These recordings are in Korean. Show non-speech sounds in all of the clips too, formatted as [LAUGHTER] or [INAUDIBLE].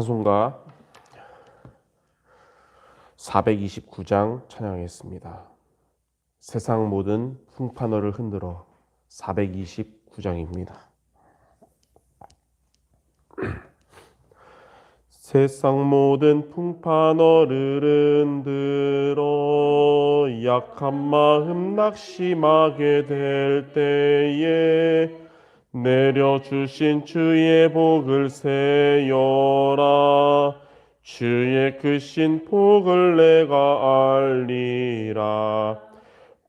찬송가 429장 찬양했습니다. 세상 모든 풍파너를 흔들어 429장입니다. [CLEARS THROAT] 세상 모든 풍파너를 흔들어 약한 마음 낙심하게 될 때에 내려주신 주의 복을 세여라. 주의 크신 복을 내가 알리라.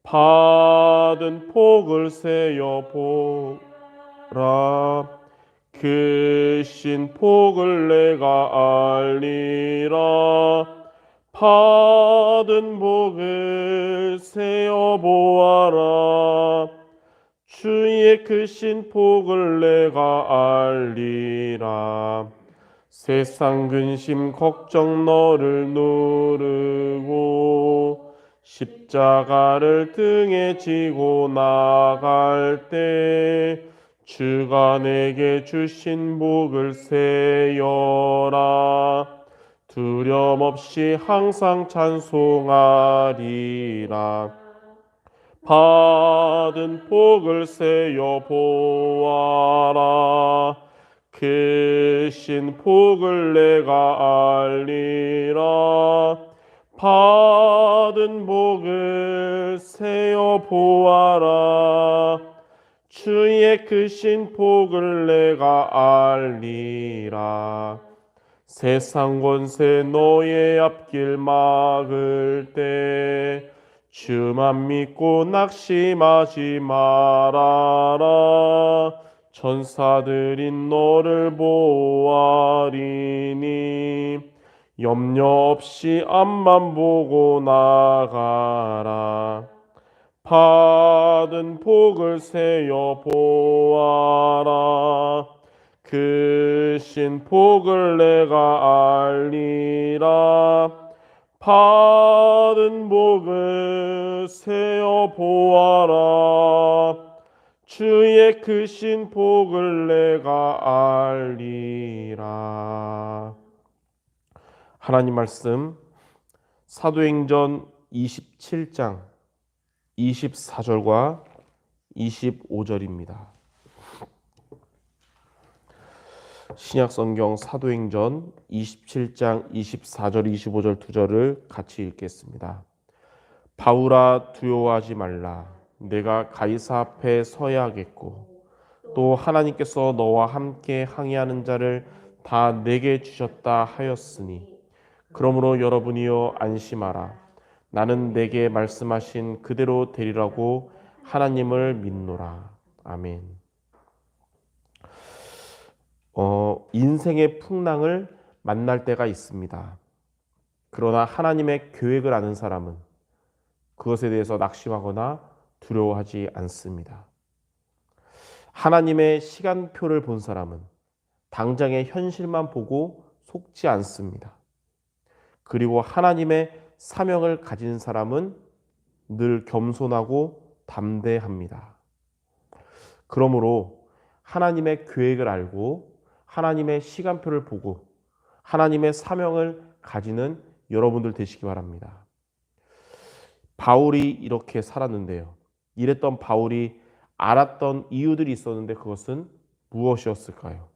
받은 복을 세여 보라. 크신 복을 내가 알리라. 받은 복을 세어 보아라 주의 크신 복을 내가 알리라. 세상 근심 걱정 너를 누르고 십자가를 등에 지고 나갈 때 주가 내게 주신 복을 세여라. 두려움 없이 항상 찬송하리라 받은 복을 세여 보아라. 크신 복을 내가 알리라. 받은 복을 세여 보아라. 주의 크신 복을 내가 알리라. 세상 권세 너의 앞길 막을 때 주만 믿고 낙심하지 말아라. 천사들이 너를 보아리니 염려 없이 앞만 보고 나가라. 받은 복을 세여 보아라. 크신 복을 내가 알리라 받은 복을 세어 보아라 주의 크신 복을 내가 알리라 하나님 말씀 사도행전 27장 24절과 25절입니다. 신약 성경 사도행전 27장 24절 25절 두 절을 같이 읽겠습니다. 바울아 두려워하지 말라 내가 가이사 앞에 서야겠고 또 하나님께서 너와 함께 항해하는 자를 다 내게 주셨다 하였으니 그러므로 여러분이여 안심하라 나는 내게 말씀하신 그대로 되리라고 하나님을 믿노라 아멘. 어, 인생의 풍랑을 만날 때가 있습니다. 그러나 하나님의 계획을 아는 사람은 그것에 대해서 낙심하거나 두려워하지 않습니다. 하나님의 시간표를 본 사람은 당장의 현실만 보고 속지 않습니다. 그리고 하나님의 사명을 가진 사람은 늘 겸손하고 담대합니다. 그러므로 하나님의 계획을 알고 하나님의 시간표를 보고 하나님의 사명을 가지는 여러분들 되시기 바랍니다. 바울이 이렇게 살았는데요. 이랬던 바울이 알았던 이유들이 있었는데 그것은 무엇이었을까요?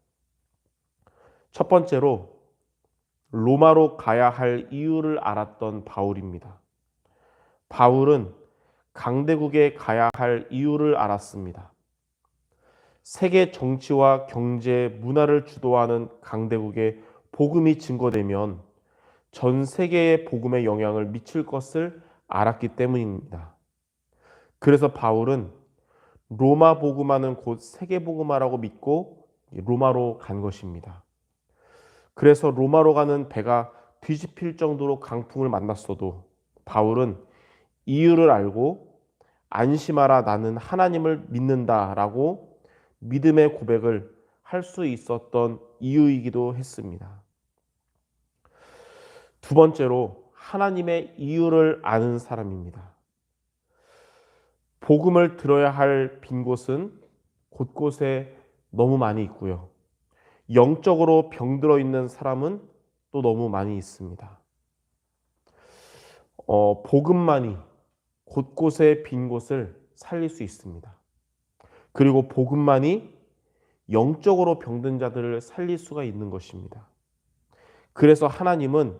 첫 번째로 로마로 가야 할 이유를 알았던 바울입니다. 바울은 강대국에 가야 할 이유를 알았습니다. 세계 정치와 경제, 문화를 주도하는 강대국에 복음이 증거되면 전 세계의 복음의 영향을 미칠 것을 알았기 때문입니다. 그래서 바울은 로마 복음화는 곧 세계 복음화라고 믿고 로마로 간 것입니다. 그래서 로마로 가는 배가 뒤집힐 정도로 강풍을 만났어도 바울은 이유를 알고 안심하라 나는 하나님을 믿는다라고 믿음의 고백을 할 수 있었던 이유이기도 했습니다. 두 번째로 하나님의 이유를 아는 사람입니다. 복음을 들어야 할 빈 곳은 곳곳에 너무 많이 있고요. 영적으로 병들어 있는 사람은 또 너무 많이 있습니다. 어, 복음만이 곳곳의 빈 곳을 살릴 수 있습니다. 그리고 복음만이 영적으로 병든 자들을 살릴 수가 있는 것입니다. 그래서 하나님은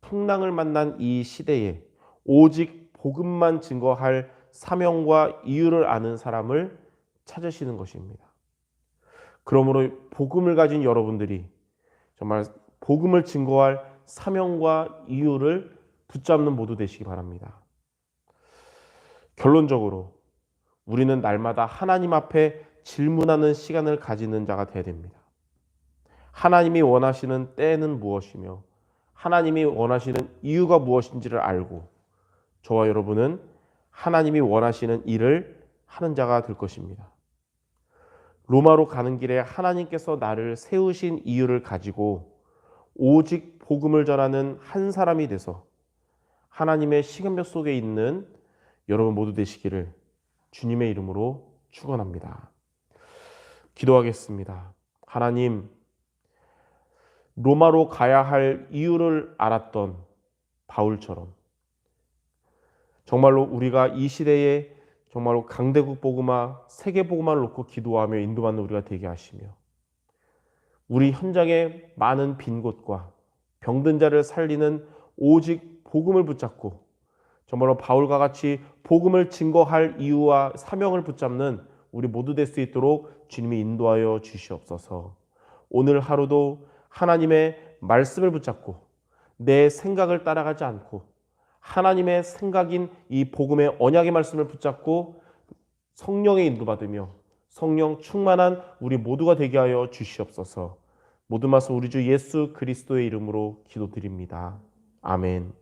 풍랑을 만난 이 시대에 오직 복음만 증거할 사명과 이유를 아는 사람을 찾으시는 것입니다. 그러므로 복음을 가진 여러분들이 정말 복음을 증거할 사명과 이유를 붙잡는 모두 되시기 바랍니다. 결론적으로 우리는 날마다 하나님 앞에 질문하는 시간을 가지는 자가 되어야 됩니다. 하나님이 원하시는 때는 무엇이며 하나님이 원하시는 이유가 무엇인지를 알고 저와 여러분은 하나님이 원하시는 일을 하는 자가 될 것입니다. 로마로 가는 길에 하나님께서 나를 세우신 이유를 가지고 오직 복음을 전하는 한 사람이 돼서 하나님의 시간표 속에 있는 여러분 모두 되시기를 주님의 이름으로 축원합니다. 기도하겠습니다. 하나님 로마로 가야 할 이유를 알았던 바울처럼 정말로 우리가 이 시대에 정말로 강대국 복음화, 세계 복음화를 놓고 기도하며 인도받는 우리가 되게 하시며 우리 현장에 많은 빈 곳과 병든 자를 살리는 오직 복음을 붙잡고 정말로 바울과 같이 복음을 증거할 이유와 사명을 붙잡는 우리 모두 될 수 있도록 주님이 인도하여 주시옵소서. 오늘 하루도 하나님의 말씀을 붙잡고 내 생각을 따라가지 않고 하나님의 생각인 이 복음의 언약의 말씀을 붙잡고 성령의 인도받으며 성령 충만한 우리 모두가 되게 하여 주시옵소서. 모든 말씀 우리 주 예수 그리스도의 이름으로 기도드립니다. 아멘.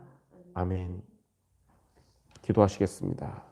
아멘. 기도하시겠습니다.